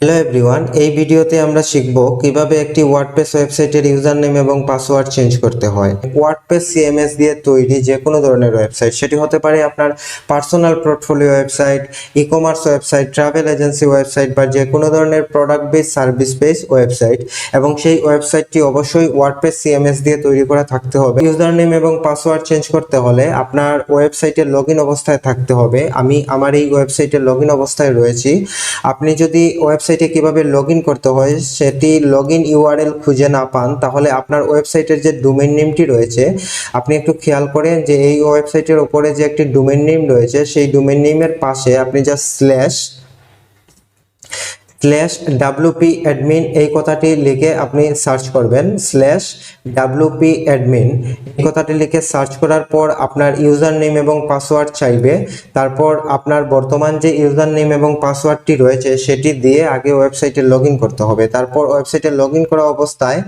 Hello everyone, এই ভিডিওতে আমরা শিখব কীভাবে একটি ওয়ার্ডপ্রেস ওয়েবসাইটের ইউজার নেম এবং পাসওয়ার্ড চেঞ্জ করতে হয়। ওয়ার্ডপ্রেস সিএমএস দিয়ে তৈরি যে কোনো ধরনের ওয়েবসাইট, সেটি হতে পারে আপনার personal portfolio website E commerce website, travel agency website বা যে কোনো ধরনের product base service base website এবং সেই ওয়েবসাইটটি অবশ্যই ওয়ার্ডপ্রেস সিএমএস দিয়ে তৈরি করা থাকতে হবে। ইউজার নেম এবং পাসওয়ার্ড চেঞ্জ করতে হলে আপনার ওয়েবসাইটের লগ অবস্থায় থাকতে হবে। আমি আমার এই ওয়েবসাইটের লগ অবস্থায় রয়েছি। আপনি যদি ওয়েবসাইটে কীভাবে লগ করতে হয়, সেটি লগ ইন ইউআরএল খুঁজে না পান, তাহলে আপনার ওয়েবসাইটের যে ডোমেন নেমটি রয়েছে, আপনি একটু খেয়াল করেন যে এই ওয়েবসাইটের ওপরে যে একটি ডোমেন নেম রয়েছে, সেই ডোমেন নেমের পাশে আপনি যা স্ল্যাশ স্ল্যাশ ডাব্লুপি অ্যাডমিন এই কথাটি লিখে আপনি সার্চ করবেন স্ল্যাশ ডাব্লুপি অ্যাডমিন এই কথাটি লিখে সার্চ করার পর আপনার ইউজার নেম এবং পাসওয়ার্ড চাইবে। তারপর আপনার বর্তমান যে ইউজার নেম এবং পাসওয়ার্ডটি রয়েছে, সেটি দিয়ে আগে ওয়েবসাইটে লগ করতে হবে। তারপর ওয়েবসাইটে লগ করা অবস্থায়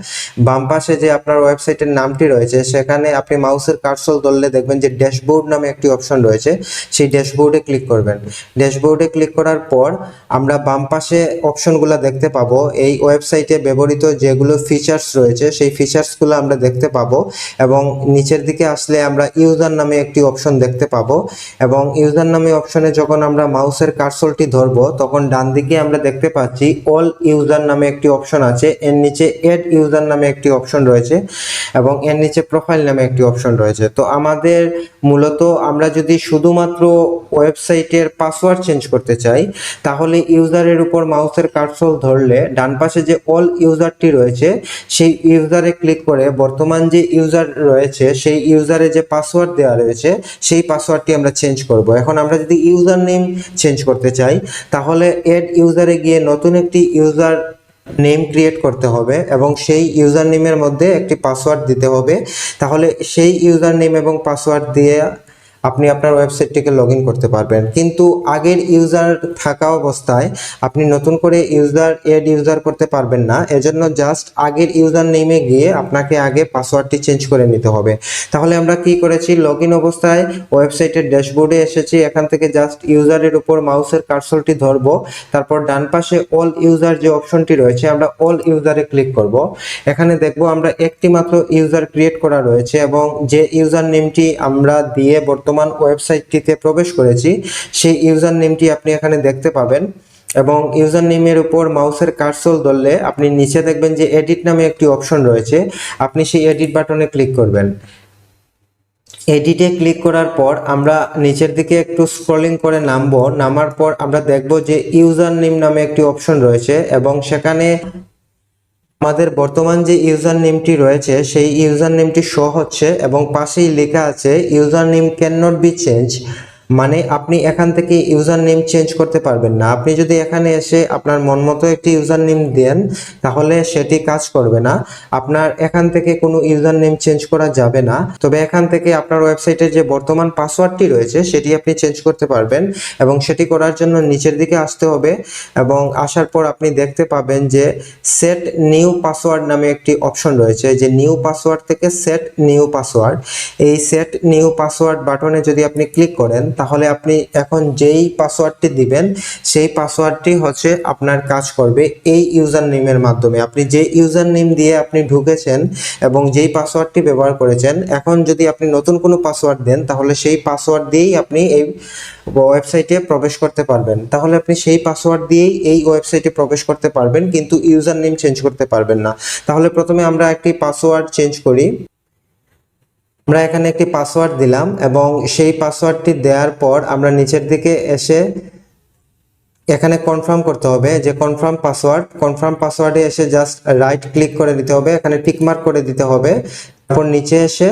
বাম পাশে যে আপনার ওয়েবসাইটের নামটি রয়েছে, সেখানে আপনি মাউসের কার্সল ধরলে দেখবেন যে ড্যাশবোর্ড নামে একটি অপশন রয়েছে। সেই ড্যাশবোর্ডে ক্লিক করবেন। ড্যাশবোর্ডে ক্লিক করার পর আমরা বাম পাশে অপশনগুলো দেখতে পাবো। এই ওয়েবসাইটে ব্যবহৃত যেগুলো ফিচার্স রয়েছে, সেই ফিচার্সগুলো আমরা দেখতে পাবো এবং নিচের দিকে আসলে আমরা ইউজার নামে একটি অপশন দেখতে পাবো এবং ইউজার নামে অপশনে যখন আমরা মাউসের কার্সলটি ধরবো, তখন ডান দিকে আমরা দেখতে পাচ্ছি অল ইউজার নামে একটি অপশন আছে, এর নিচে এড ইউজার নামে একটি অপশন রয়েছে এবং এর নিচে প্রোফাইল নামে একটি অপশন রয়েছে। তো আমাদের মূলত আমরা যদি শুধুমাত্র ওয়েবসাইটের পাসওয়ার্ড চেঞ্জ করতে চাই, তাহলে ইউজারের উপর মাউসের কার্সল ধরলে ডান পাশে যে অল ইউজারটি রয়েছে, সেই ইউজারে ক্লিক করে বর্তমান যে ইউজার রয়েছে, সেই ইউজারে যে পাসওয়ার্ড দেওয়া রয়েছে, সেই পাসওয়ার্ডটি আমরা চেঞ্জ করব। এখন আমরা যদি ইউজার নেম চেঞ্জ করতে চাই, তাহলে এড ইউজারে গিয়ে নতুন একটি ইউজার নেম ক্রিয়েট করতে হবে এবং সেই ইউজার নেমের মধ্যে একটি পাসওয়ার্ড দিতে হবে। তাহলে সেই ইউজার নেম এবং পাসওয়ার্ড দিয়ে আপনি আপনার ওয়েবসাইটটিকে লগ করতে পারবেন। কিন্তু আগের ইউজার থাকা অবস্থায় আপনি নতুন করে ইউজার এড ইউজার করতে পারবেন না। এজন্য জাস্ট আগের ইউজার নেমে গিয়ে আপনাকে আগে পাসওয়ার্ডটি চেঞ্জ করে নিতে হবে। তাহলে আমরা কি করেছি? লগ অবস্থায় ওয়েবসাইটের ড্যাশবোর্ডে এসেছি। এখান থেকে জাস্ট ইউজারের উপর মাউসের কার্সলটি ধরবো। তারপর ডান পাশে অল ইউজার যে অপশনটি রয়েছে, আমরা অল ইউজারে ক্লিক করব। এখানে দেখব আমরা একটি মাত্র ইউজার ক্রিয়েট করা রয়েছে এবং যে ইউজার নেমটি আমরা দিয়ে বর্তমান ওয়েবসাইটটিতে প্রবেশ করেছি, সেই ইউজার নেমটি আপনি এখানে দেখতে পাবেন এবং ইউজার নেমের উপর মাউসের কার্সল ধরলে আপনি নিচে দেখবেন যে এডিট নামে একটি অপশন রয়েছে, আপনি সেই এডিট বাটনে ক্লিক করবেন। এডিটে ক্লিক করার পর আমরা নিচের দিকে একটু স্ক্রলিং করে নামবো, নামার পর আমরা দেখব যে ইউজার নেম নামে একটি অপশন রয়েছে এবং সেখানে আমাদের বর্তমান যে ইউজার নেমটি রয়েছে, সেই ইউজার নেমটি শো হচ্ছে এবং পাশেই লেখা আছে user name can not be change মানে আপনি এখান থেকে ইউজার নেম চেঞ্জ করতে পারবেন না। আপনি যদি এখানে এসে আপনার মন মতো একটি ইউজার নেম দেন, তাহলে সেটি কাজ করবে না। আপনার এখান থেকে কোনো ইউজার নেম চেঞ্জ করা যাবে না। তবে এখান থেকে আপনার ওয়েবসাইটের যে বর্তমান পাসওয়ার্ডটি রয়েছে, সেটি আপনি চেঞ্জ করতে পারবেন এবং সেটি করার জন্য নিচের দিকে আসতে হবে এবং আসার পর আপনি দেখতে পাবেন যে সেট নিউ পাসওয়ার্ড নামে একটি অপশন রয়েছে, যে নিউ পাসওয়ার্ড থেকে সেট নিউ পাসওয়ার্ড। এই সেট নিউ পাসওয়ার্ড বাটনে যদি আপনি ক্লিক করেন তাহলে আপনি এখন যেই পাসওয়ার্ডটি দিবেন, সেই পাসওয়ার্ডটি হচ্ছে আপনার কাজ করবে এই ইউজার নেমের মাধ্যমে। আপনি যে ইউজার নেম দিয়ে আপনি ঢুকেছেন এবং যেই পাসওয়ার্ডটি ব্যবহার করেছেন, এখন যদি আপনি নতুন কোনো পাসওয়ার্ড দেন, তাহলে সেই পাসওয়ার্ড দিয়েই আপনি এই ওয়েবসাইটে প্রবেশ করতে পারবেন। তাহলে আপনি সেই পাসওয়ার্ড দিয়েই এই ওয়েবসাইটে প্রবেশ করতে পারবেন, কিন্তু ইউজার নেম চেঞ্জ করতে পারবেন না। তাহলে প্রথমে আমরা একটি পাসওয়ার্ড চেঞ্জ করি। আমরা এখানে একটি পাসওয়ার্ড দিলাম এবং সেই পাসওয়ার্ডটি দেওয়ার পর আমরা নিচের দিকে এসে এখানে কনফার্ম করতে হবে যে কনফার্ম পাসওয়ার্ড কনফার্ম পাসওয়ার্ডে এসে জাস্ট রাইট ক্লিক করে দিতে হবে, এখানে টিকমার্ক করে দিতে হবে। তারপর নিচে এসে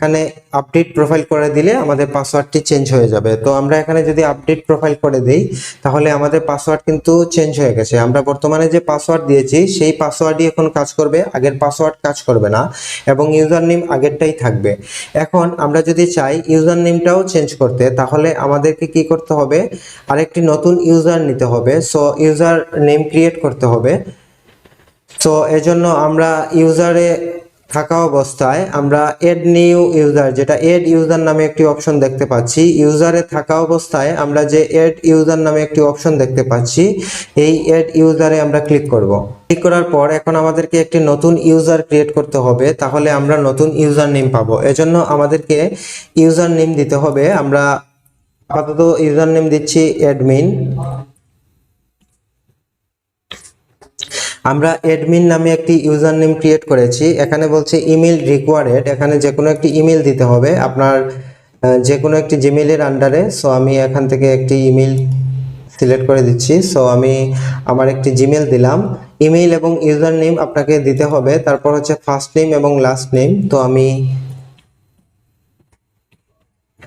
এখানে আপডেট প্রোফাইল করে দিলে আমাদের পাসওয়ার্ডটি চেঞ্জ হয়ে যাবে। তো আমরা এখানে যদি আপডেট প্রোফাইল করে দিই, তাহলে আমাদের পাসওয়ার্ড কিন্তু চেঞ্জ হয়ে গেছে। আমরা বর্তমানে যে পাসওয়ার্ড দিয়েছি, সেই পাসওয়ার্ডই এখন কাজ করবে, আগের পাসওয়ার্ড কাজ করবে না, এবং ইউজার নেম আগেরটাই থাকবে। এখন আমরা যদি চাই ইউজার নেমটাও চেঞ্জ করতে, তাহলে আমাদেরকে কি করতে হবে? আরেকটি নতুন ইউজার নিতে হবে। সো ইউজার নেম ক্রিয়েট করতে হবে। তো এজন্য আমরা ইউজারে থাকা অবস্থায় আমরা এড নিউ ইউজার যেটা এড ইউজার নামে একটি অপশন দেখতে পাচ্ছি। ইউজারে থাকা অবস্থায় আমরা যে এড ইউজার নামে একটি অপশন দেখতে পাচ্ছি, এই এড ইউজারে আমরা ক্লিক করব। ক্লিক করার পর এখন আমাদেরকে একটি নতুন ইউজার ক্রিয়েট করতে হবে, তাহলে আমরা নতুন ইউজার নেম পাবো। এজন্য আমাদেরকে ইউজার নেম দিতে হবে। আমরা আপাতত ইউজার নেম দিচ্ছি অ্যাডমিন আমরা অ্যাডমিন নামে একটি ইউজার নেম ক্রিয়েট করেছি। এখানে বলছে ইমেল রিকোয়ার্ডেড এখানে যে কোনো একটি ইমেল দিতে হবে। আপনার যে কোনো একটি জিমেলের আন্ডারে সো আমি এখান থেকে একটি ইমেল সিলেক্ট করে দিচ্ছি। সো আমি আমার একটি জিমেল দিলাম। ইমেল এবং ইউজার নেম আপনাকে দিতে হবে। তারপর হচ্ছে ফার্স্ট নেম এবং লাস্ট নেম তো, আমি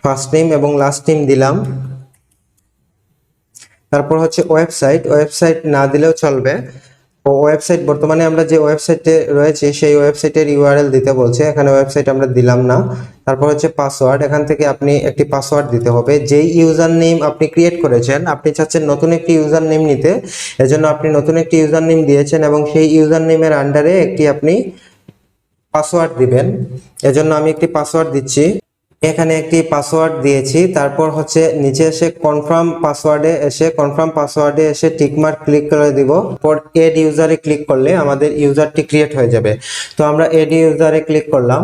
ফার্স্ট নেম এবং লাস্ট নেম দিলাম। তারপর হচ্ছে ওয়েবসাইট ওয়েবসাইট না দিলেও চলবে। ওয়েবসাইট বর্তমানে আমরা যে ওয়েবসাইটে রয়েছে, সেই ওয়েবসাইটের ইউআরএল দিতে বলছে। এখানে ওয়েবসাইট আমরা দিলাম না। তারপর হচ্ছে পাসওয়ার্ড এখান থেকে আপনি একটি পাসওয়ার্ড দিতে হবে। যেই ইউজার নেম আপনি ক্রিয়েট করেছেন, আপনি চাচ্ছেন নতুন একটি ইউজার নেম নিতে, এজন্য আপনি নতুন একটি ইউজার নেম দিয়েছেন এবং সেই ইউজার নেমের আন্ডারে একটি আপনি পাসওয়ার্ড দিবেন। এজন্য আমি একটি পাসওয়ার্ড দিচ্ছি। এখানে একটি পাসওয়ার্ড দিয়েছি। তারপর হচ্ছে নিচে এসে কনফার্ম পাসওয়ার্ডে এসে কনফার্ম পাসওয়ার্ডে এসে টিকমার্ক ক্লিক করে দিব। পর এড ইউজারে ক্লিক করলে আমাদের ইউজারটি ক্রিয়েট হয়ে যাবে। তো আমরা এড ইউজারে ক্লিক করলাম।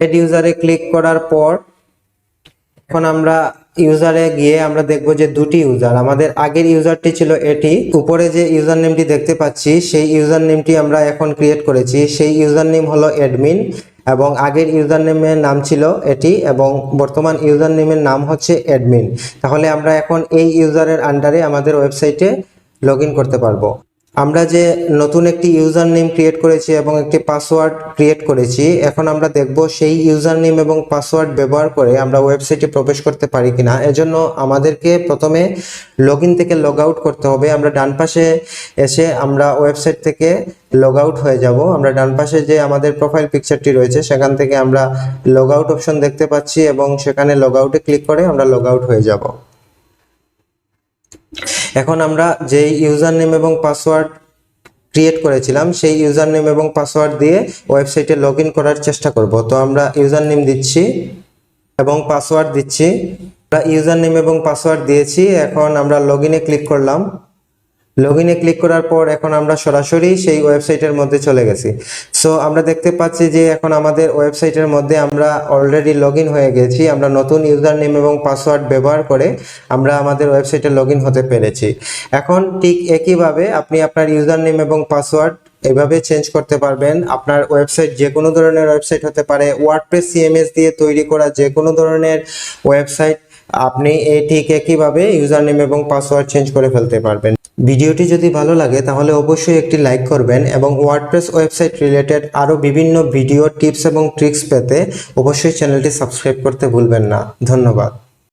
এড ইউজারে ক্লিক করার পর এখন আমরা ইউজারে গিয়ে আমরা দেখব যে দুটি ইউজার আমাদের আগের ইউজারটি ছিল এটি উপরে যে ইউজার নেমটি দেখতে পাচ্ছি, সেই ইউজার নেমটি আমরা এখন ক্রিয়েট করেছি। সেই ইউজার নেম হলো অ্যাডমিন এবং আগের ইউজার নেমের নাম ছিল এটি এবং বর্তমান ইউজার নেমের নাম হচ্ছে অ্যাডমিন। তাহলে আমরা এখন এই ইউজারের আন্ডারে আমাদের ওয়েবসাইটে লগ করতে পারব। আমরা যে নতুন একটি ইউজার নেম ক্রিয়েট করেছি এবং একটি পাসওয়ার্ড ক্রিয়েট করেছি, এখন আমরা দেখব সেই ইউজার নেম এবং পাসওয়ার্ড ব্যবহার করে আমরা ওয়েবসাইটে প্রবেশ করতে পারি কিনা। এজন্য আমাদেরকে প্রথমে লগ ইন থেকে লগ আউট করতে হবে। আমরা ডান পাশে এসে আমরা ওয়েবসাইট থেকে লগ আউট হয়ে যাব। আমরা ডান পাশে যে আমাদের প্রোফাইল পিকচারটি রয়েছে, সেখান থেকে আমরা লগ আউট অপশন দেখতে পাচ্ছি এবং সেখানে লগ আউটে ক্লিক করে আমরা লগ আউট হয়ে যাব। এখন আমরা যে ইউজার নেম এবং পাসওয়ার্ড ক্রিয়েট করেছিলাম, সেই ইউজার নেম এবং পাসওয়ার্ড দিয়ে ওয়েবসাইটে লগ করার চেষ্টা করব। তো আমরা ইউজার নেম দিচ্ছি এবং পাসওয়ার্ড দিচ্ছি। আমরা ইউজার নেম এবং পাসওয়ার্ড দিয়েছি, এখন আমরা লগ ক্লিক করলাম। লগ ইনে ক্লিক করার পর এখন আমরা সরাসরি সেই ওয়েবসাইটের মধ্যে চলে গেছি। সো আমরা দেখতে পাচ্ছি যে এখন আমাদের ওয়েবসাইটের মধ্যে আমরা অলরেডি লগ হয়ে গেছি। আমরা নতুন ইউজার নেম এবং পাসওয়ার্ড ব্যবহার করে আমরা আমাদের ওয়েবসাইটে লগ হতে পেরেছি। এখন ঠিক একইভাবে আপনি আপনার ইউজার নেম এবং পাসওয়ার্ড এভাবে চেঞ্জ করতে পারবেন। আপনার ওয়েবসাইট যে কোনো ধরনের ওয়েবসাইট হতে পারে। ওয়ার্ডপ্রেস সিএমএস দিয়ে তৈরি করা যে কোনো ধরনের ওয়েবসাইট আপনি এটিকে কীভাবে ইউজার নেম এবং পাসওয়ার্ড চেঞ্জ করে ফেলতে পারবেন? ভিডিওটি যদি ভালো লাগে, তাহলে অবশ্যই একটি লাইক করবেন এবং ওয়ার্ডপ্রেস ওয়েবসাইট রিলেটেড আরও বিভিন্ন ভিডিও, টিপস এবং ট্রিক্স পেতে অবশ্যই চ্যানেলটি সাবস্ক্রাইব করতে ভুলবেন না। ধন্যবাদ।